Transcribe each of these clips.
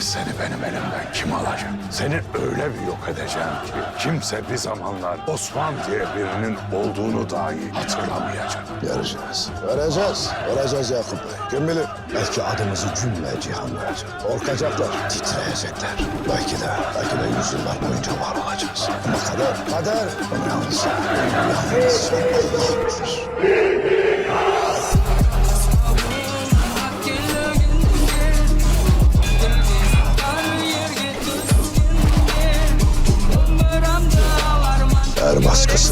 Seni benim elimden kim alacak? Seni öyle bir yok edeceğim ki kimse bir zamanlar Osman diye birinin olduğunu dahi hatırlamayacak. Göreceğiz. Göreceğiz. Göreceğiz Yakup Bey. Kim bilir? Belki adımızı cümle cihan verecek. Korkacaklar, titreyecekler. Belki de, belki de yüzyıllar boyunca var olacağız. Ama kader, kader bunu yalnız, yalnız Allah.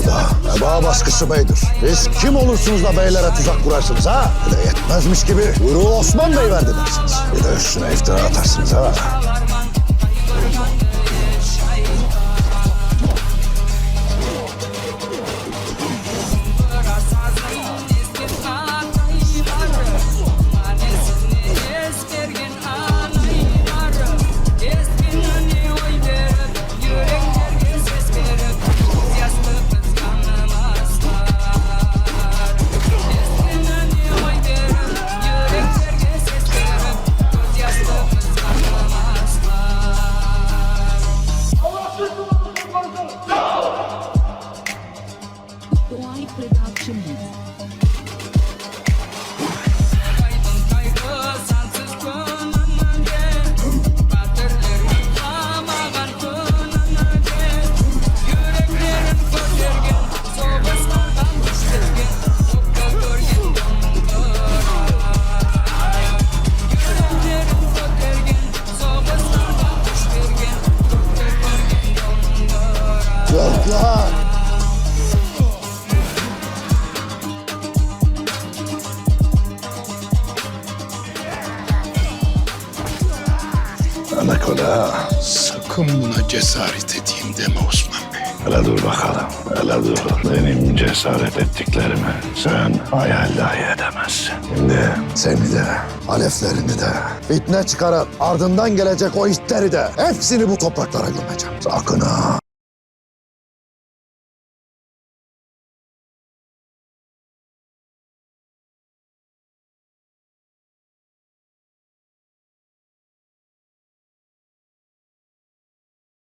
Baskısı da, eba baskısı beydir. Siz kim olursunuz da beylere tuzak kurarsınız ha? Bir de yetmezmiş gibi buyruğu Osman Bey verdi dersiniz. Bir de üstüne iftira atarsınız ha. Why without? Ha. Sakın buna cesaret edeyim deme Osman Bey. Hele dur bakalım. Hele dur. Benim cesaret ettiklerimi sen hayal dahi edemezsin. Şimdi seni de, aleflerini de, fitne çıkaran ardından gelecek o itleri de hepsini bu topraklara gömeceğim. Sakın ha.